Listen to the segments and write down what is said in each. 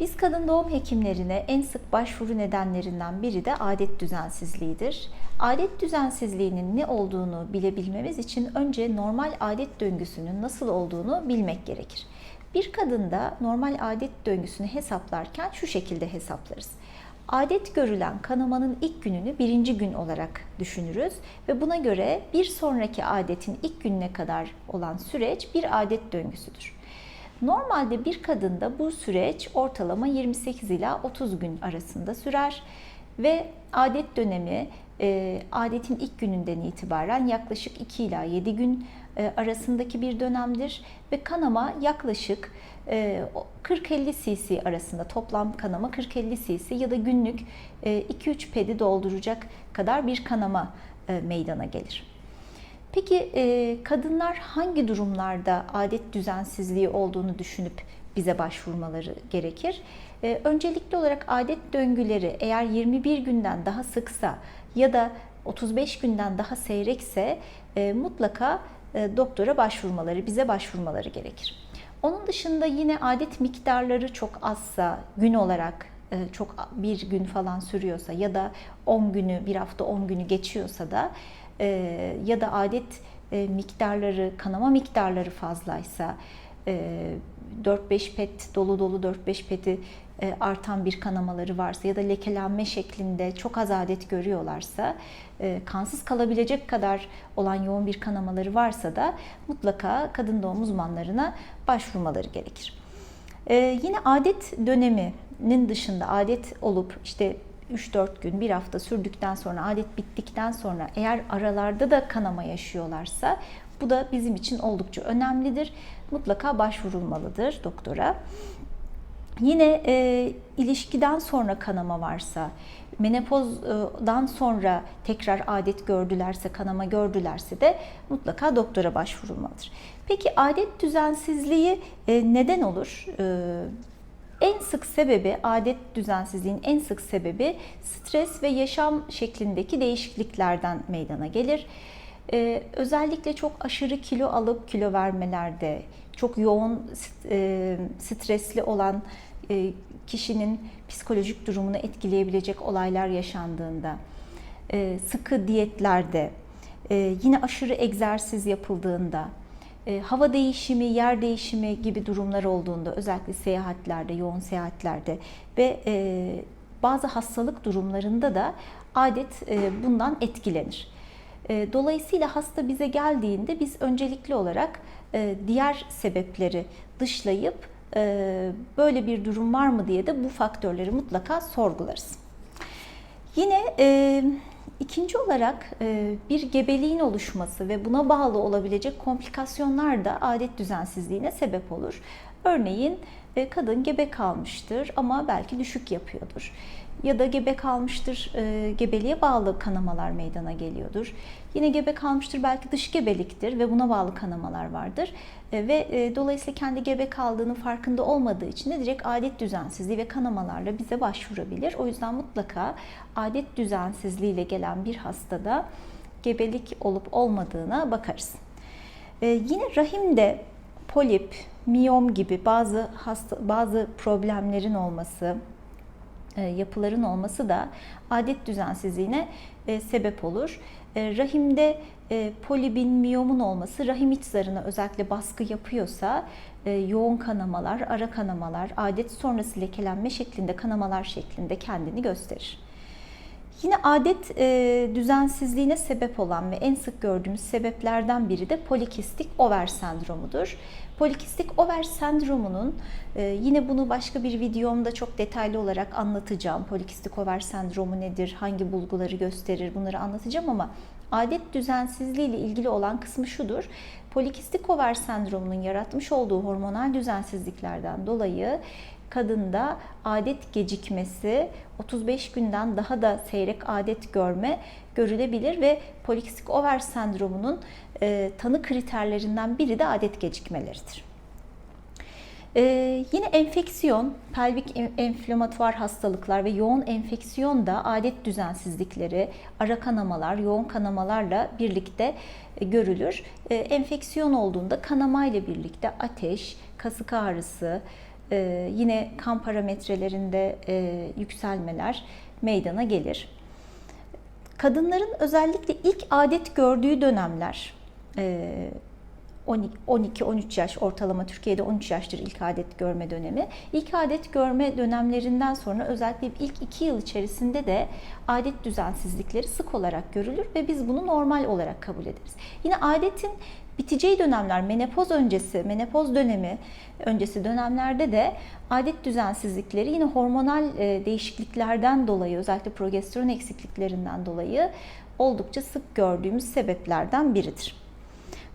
Biz kadın doğum hekimlerine en sık başvuru nedenlerinden biri de adet düzensizliğidir. Adet düzensizliğinin ne olduğunu bilebilmemiz için önce normal adet döngüsünün nasıl olduğunu bilmek gerekir. Bir kadında normal adet döngüsünü hesaplarken şu şekilde hesaplarız. Adet görülen kanamanın ilk gününü birinci gün olarak düşünürüz ve buna göre bir sonraki adetin ilk gününe kadar olan süreç bir adet döngüsüdür. Normalde bir kadında bu süreç ortalama 28 ila 30 gün arasında sürer ve adet dönemi e, adetin ilk gününden itibaren yaklaşık 2 ila 7 gün e, arasındaki bir dönemdir ve kanama yaklaşık 40-50 cc arasında toplam kanama 40-50 cc ya da günlük 2-3 pedi dolduracak kadar bir kanama e, meydana gelir. Peki kadınlar hangi durumlarda adet düzensizliği olduğunu düşünüp bize başvurmaları gerekir? Öncelikli olarak adet döngüleri eğer 21 günden daha sıksa ya da 35 günden daha seyrekse mutlaka doktora başvurmaları, bize başvurmaları gerekir. Onun dışında yine adet miktarları çok azsa, gün olarak çok bir gün falan sürüyorsa ya da 10 günü, bir hafta 10 günü geçiyorsa da ya da adet miktarları, kanama miktarları fazlaysa 4-5 pet dolu dolu 4-5 peti artan bir kanamaları varsa ya da lekelenme şeklinde çok az adet görüyorlarsa kansız kalabilecek kadar olan yoğun bir kanamaları varsa da mutlaka kadın doğum uzmanlarına başvurmaları gerekir. Yine adet döneminin dışında adet olup işte 3-4 gün, bir hafta sürdükten sonra, adet bittikten sonra eğer aralarda da kanama yaşıyorlarsa bu da bizim için oldukça önemlidir. Mutlaka başvurulmalıdır doktora. Yine e, ilişkiden sonra kanama varsa, menopozdan sonra tekrar adet gördülerse, kanama gördülerse de mutlaka doktora başvurulmalıdır. Peki adet düzensizliği e, neden olur? E, en sık sebebi, adet düzensizliğinin en sık sebebi stres ve yaşam şeklindeki değişikliklerden meydana gelir. Ee, özellikle çok aşırı kilo alıp kilo vermelerde, çok yoğun e, stresli olan e, kişinin psikolojik durumunu etkileyebilecek olaylar yaşandığında, e, sıkı diyetlerde, e, yine aşırı egzersiz yapıldığında, hava değişimi, yer değişimi gibi durumlar olduğunda özellikle seyahatlerde, yoğun seyahatlerde ve e, bazı hastalık durumlarında da adet e, bundan etkilenir. E, dolayısıyla hasta bize geldiğinde biz öncelikli olarak e, diğer sebepleri dışlayıp e, böyle bir durum var mı diye de bu faktörleri mutlaka sorgularız. Yine ikinci olarak bir gebeliğin oluşması ve buna bağlı olabilecek komplikasyonlar da adet düzensizliğine sebep olur. Örneğin kadın gebe kalmıştır ama belki düşük yapıyordur ya da gebe kalmıştır, e, gebeliğe bağlı kanamalar meydana geliyordur. Yine gebe kalmıştır belki dış gebeliktir ve buna bağlı kanamalar vardır. E, ve e, dolayısıyla kendi gebe kaldığının farkında olmadığı için de direkt adet düzensizliği ve kanamalarla bize başvurabilir. O yüzden mutlaka adet düzensizliği ile gelen bir hastada gebelik olup olmadığına bakarız. E, yine rahimde polip, miyom gibi bazı hasta, bazı problemlerin olması, yapıların olması da adet düzensizliğine e, sebep olur. E, rahimde polibin, miyomun olması rahim iç zarına özellikle baskı yapıyorsa yoğun kanamalar, ara kanamalar, adet sonrası lekelenme şeklinde kanamalar şeklinde kendini gösterir. Yine adet e, düzensizliğine sebep olan ve en sık gördüğümüz sebeplerden biri de polikistik over sendromudur. Polikistik over sendromunun e, yine bunu başka bir videomda çok detaylı olarak anlatacağım. Polikistik over sendromu nedir, hangi bulguları gösterir bunları anlatacağım ama adet düzensizliği ile ilgili olan kısmı şudur. Polikistik over sendromunun yaratmış olduğu hormonal düzensizliklerden dolayı kadında adet gecikmesi 35 günden daha da seyrek adet görme görülebilir ve polikistik over sendromunun e, tanı kriterlerinden biri de adet gecikmeleridir. Ee, yine enfeksiyon, pelvik enflamatuar hastalıklar ve yoğun enfeksiyon da adet düzensizlikleri, ara kanamalar, yoğun kanamalarla birlikte e, görülür. Ee, enfeksiyon olduğunda kanama ile birlikte ateş, kasık ağrısı, e, yine kan parametrelerinde e, yükselmeler meydana gelir. Kadınların özellikle ilk adet gördüğü dönemler e, 12-13 yaş ortalama Türkiye'de 13 yaştır ilk adet görme dönemi. İlk adet görme dönemlerinden sonra özellikle ilk 2 yıl içerisinde de adet düzensizlikleri sık olarak görülür ve biz bunu normal olarak kabul ederiz. Yine adetin biteceği dönemler menopoz öncesi, menopoz dönemi öncesi dönemlerde de adet düzensizlikleri yine hormonal e, değişikliklerden dolayı özellikle progesteron eksikliklerinden dolayı oldukça sık gördüğümüz sebeplerden biridir.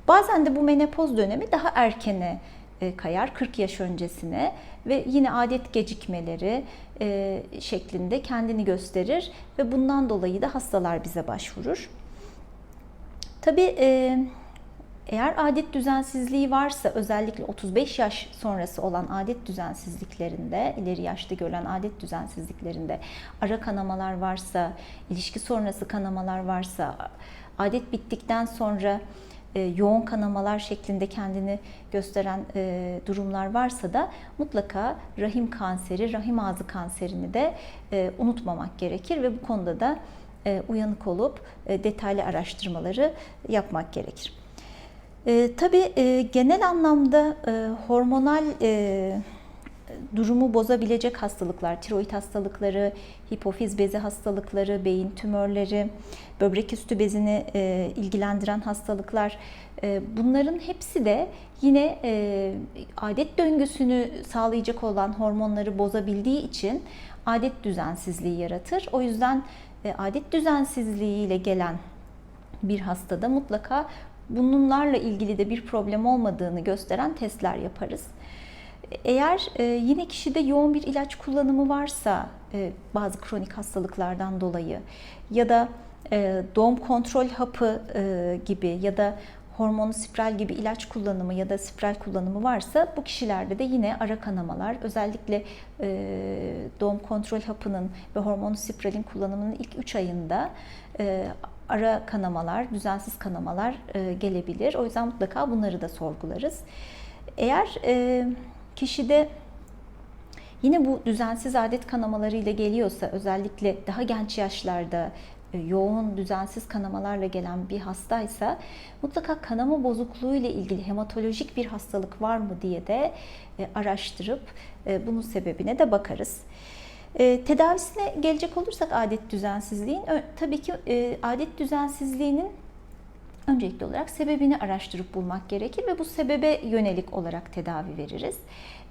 Bazen de bu menopoz dönemi daha erkene e, kayar 40 yaş öncesine ve yine adet gecikmeleri e, şeklinde kendini gösterir ve bundan dolayı da hastalar bize başvurur. Tabii e, eğer adet düzensizliği varsa özellikle 35 yaş sonrası olan adet düzensizliklerinde, ileri yaşta görülen adet düzensizliklerinde ara kanamalar varsa, ilişki sonrası kanamalar varsa, adet bittikten sonra e, yoğun kanamalar şeklinde kendini gösteren e, durumlar varsa da mutlaka rahim kanseri, rahim ağzı kanserini de e, unutmamak gerekir ve bu konuda da uyanık olup detaylı araştırmaları yapmak gerekir. Tabii genel anlamda hormonal durumu bozabilecek hastalıklar, tiroid hastalıkları, hipofiz bezi hastalıkları, beyin tümörleri, böbrek üstü bezini e, ilgilendiren hastalıklar. E, bunların hepsi de yine e, adet döngüsünü sağlayacak olan hormonları bozabildiği için adet düzensizliği yaratır. O yüzden e, adet düzensizliği ile gelen bir hastada mutlaka bunlarla ilgili de bir problem olmadığını gösteren testler yaparız. Eğer e, yine kişide yoğun bir ilaç kullanımı varsa e, bazı kronik hastalıklardan dolayı ya da e, doğum kontrol hapı e, gibi ya da hormonu spiral gibi ilaç kullanımı ya da spiral kullanımı varsa bu kişilerde de yine ara kanamalar özellikle e, doğum kontrol hapının ve hormonu spiralin kullanımının ilk 3 ayında e, ara kanamalar, düzensiz kanamalar e, gelebilir. O yüzden mutlaka bunları da sorgularız. Eğer e, kişide yine bu düzensiz adet kanamaları ile geliyorsa özellikle daha genç yaşlarda e, yoğun düzensiz kanamalarla gelen bir hastaysa mutlaka kanama bozukluğu ile ilgili hematolojik bir hastalık var mı diye de e, araştırıp e, bunun sebebine de bakarız. Tedavisine gelecek olursak adet düzensizliğin tabii ki adet düzensizliğinin öncelikli olarak sebebini araştırıp bulmak gerekir ve bu sebebe yönelik olarak tedavi veririz.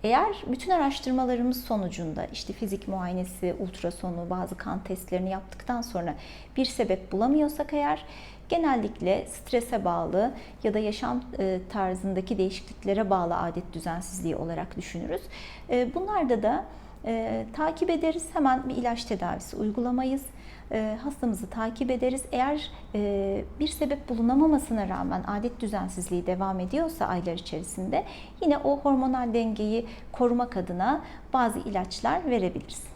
Eğer bütün araştırmalarımız sonucunda işte fizik muayenesi, ultrasonu, bazı kan testlerini yaptıktan sonra bir sebep bulamıyorsak eğer genellikle strese bağlı ya da yaşam e, tarzındaki değişikliklere bağlı adet düzensizliği olarak düşünürüz. E, bunlarda da e, takip ederiz. Hemen bir ilaç tedavisi uygulamayız. E, hastamızı takip ederiz. Eğer e, bir sebep bulunamamasına rağmen adet düzensizliği devam ediyorsa aylar içerisinde yine o hormonal dengeyi korumak adına bazı ilaçlar verebiliriz.